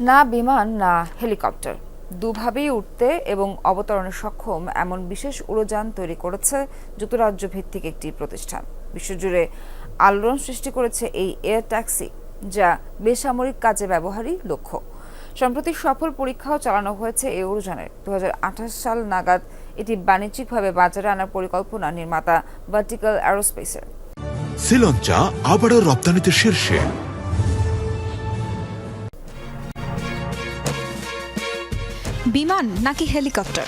না বিমান, না হেলিকপ্টার। দুভাবেই উঠতে এবং অবতরণে সক্ষম এমন বিশেষ উড়োযান তৈরি করেছে যুক্তরাজ্য ভিত্তিক একটি প্রতিষ্ঠান। বিশ্বজুড়ে আলোড়ন সৃষ্টি করেছে এই এয়ার ট্যাক্সি, যা বেসামরিক কাজে ব্যবহারই লক্ষ্য। সম্প্রতি সফল পরীক্ষাও চালানো হয়েছে এই উড়োযানের। দু সাল নাগাদ এটি বাণিজ্যিকভাবে বাজারে আনার পরিকল্পনা নির্মাতা ভার্টিক্যাল অ্যারোস্পেসের। শ্রীলঞ্চা আবারও রপ্তানিতে শীর্ষে। বিমান নাকি হেলিকপ্টার?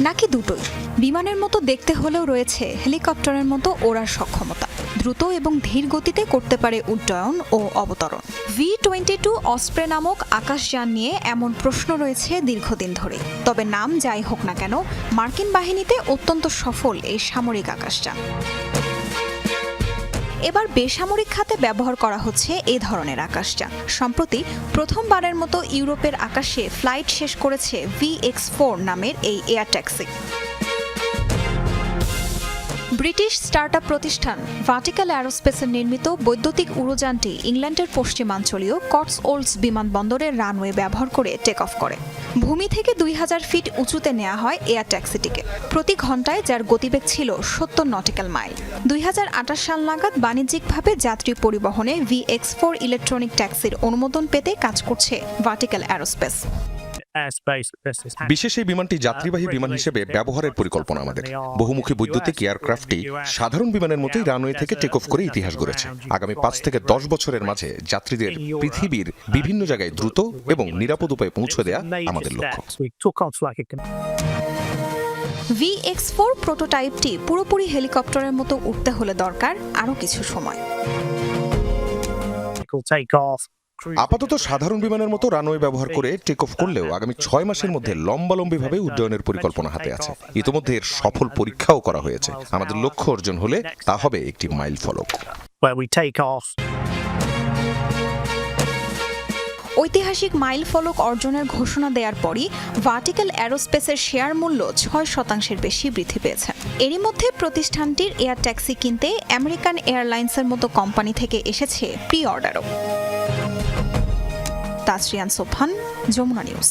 নাকি দুটোই? বিমানের মতো দেখতে হলেও রয়েছে হেলিকপ্টারের মতো ওড়ার সক্ষমতা। দ্রুত এবং ধীর গতিতে করতে পারে উড্ডয়ন ও অবতরণ। ভি টোয়েন্টি টু অস্প্রে নামক আকাশযান নিয়ে এমন প্রশ্ন রয়েছে দীর্ঘদিন ধরে। তবে নাম যাই হোক না কেন, মার্কিন বাহিনীতে অত্যন্ত সফল এই সামরিক আকাশযান। এবার বেসামরিক খাতে ব্যবহার করা হচ্ছে এ ধরনের আকাশযান। সম্প্রতি প্রথমবারের মতো ইউরোপের আকাশে ফ্লাইট শেষ করেছে ভি এক্স ফোর নামের এই এয়ার ট্যাক্সি। ব্রিটিশ স্টার্টআপ প্রতিষ্ঠান ভার্টিক্যাল অ্যারোস্পেসের নির্মিত বৈদ্যুতিক উড়োযানটি ইংল্যান্ডের পশ্চিমাঞ্চলীয় কটস ওল্ডস বিমানবন্দরের রানওয়ে ব্যবহার করে টেক অফ করে। ভূমি থেকে দুই হাজার ফিট উঁচুতে নেওয়া হয় এয়ার ট্যাক্সিটিকে। প্রতি ঘন্টায় যার গতিবেগ ছিল সত্তর নটিক্যাল মাইল। দুই হাজার আঠাশ সাল নাগাদ বাণিজ্যিকভাবে যাত্রী পরিবহনে ভি এক্স ফোর ইলেকট্রনিক ট্যাক্সির অনুমোদন পেতে কাজ করছে ভার্টিক্যাল অ্যারোস্পেস। বিশেষ এই বিমানটি যাত্রীবাহী বিমান হিসেবে ব্যবহারের পরিকল্পনা আমাদের। বহুমুখী বৈদ্যুতিক এয়ারক্রাফটটি সাধারণ বিমানের মতোই রানওয়ে থেকে টেক অফ করে ইতিহাস গড়েছে। আগামী পাঁচ থেকে দশ বছরের মাঝে যাত্রীদের পৃথিবীর বিভিন্ন জায়গায় দ্রুত এবং নিরাপদ উপায়ে পৌঁছে দেয়া আমাদের লক্ষ্য। ভি এক্স ফোর প্রোটোটাইপটি পুরোপুরি হেলিকপ্টারের মতো উঠতে হলে দরকার আরও কিছু সময়। আপাতত সাধারণ বিমানের মতো রানওয়ে ব্যবহার করে টেক অফ করলেও আগামী ছয় মাসের মধ্যে লম্বালম্বিভাবে উড্ডয়নের পরিকল্পনা হাতে আছে। ইতোমধ্যে এর সফল পরীক্ষাও করা হয়েছে। আমাদের লক্ষ্য অর্জন হলে তা হবে একটি মাইল ফলক. ঐতিহাসিক মাইল ফলক অর্জনের ঘোষণা দেওয়ার পরই ভার্টিক্যাল অ্যারোস্পেসের শেয়ার মূল্য ছয় শতাংশের বেশি বৃদ্ধি পেয়েছে। এরই মধ্যে প্রতিষ্ঠানটির এয়ার ট্যাক্সি কিনতে আমেরিকান এয়ারলাইন্সের মতো কোম্পানি থেকে এসেছে প্রি অর্ডারও তাসরিয়ান সোফান যমুনা নিউজ।